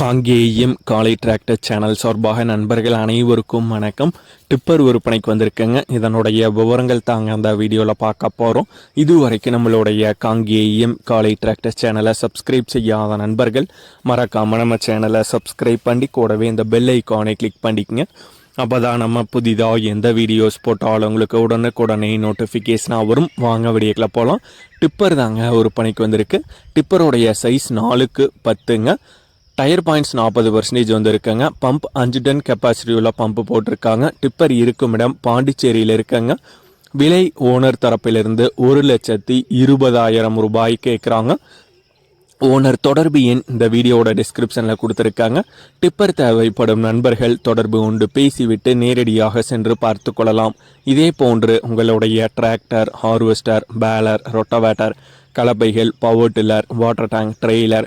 காங்கேயம் காலை tractor channel சார்பாக நண்பர்கள் அனைவருக்கும் வணக்கம். டிப்பர் விற்பனைக்கு வந்திருக்கேங்க. இதனுடைய விவரங்கள் தாங்க அந்த வீடியோவில் பார்க்க போகிறோம் இது வரைக்கும் நம்மளுடைய காங்கேயம் காலை டிராக்டர் சேனலை சப்ஸ்கிரைப் செய்யாத நண்பர்கள் மறக்காம நம்ம சேனலை சப்ஸ்கிரைப் பண்ணி கூடவே இந்த பெல் ஐக்கானை கிளிக் பண்ணிக்கங்க. அப்போ தான் நம்ம புதிதாக எந்த வீடியோஸ் போட்டாலும் உங்களுக்கு உடனுக்குடனே நோட்டிஃபிகேஷனாக வரும். வாங்க வீடியோக்கில் போகலாம் டிப்பர் தாங்க விற்பனைக்கு வந்திருக்கு. டிப்பருடைய சைஸ் நாலுக்கு பத்துங்க. டயர் பாயிண்ட்ஸ் நாற்பது பர்சன்டேஜ் வந்துருக்குங்க. பம்ப் அஞ்சு டன் கெப்பாசிட்டி உள்ள பம்ப் போட்டிருக்காங்க. டிப்பர் இருக்கும் இடம் பாண்டிச்சேரியில் இருக்குங்க. விலை ஓனர் தரப்பிலிருந்து ஒரு லட்சத்தி இருபதாயிரம் ரூபாய் கேட்குறாங்க ஓனர் தொடர்பு எண் இந்த வீடியோவோட டிஸ்கிரிப்ஷனில் கொடுத்துருக்காங்க. டிப்பர் தேவைப்படும் நண்பர்கள் தொடர்பு கொண்டு பேசிவிட்டு நேரடியாக சென்று பார்த்து கொள்ளலாம். இதே போன்று உங்களுடைய tractor harvester baler rotavator கலப்பைகள் power tiller water tank trailer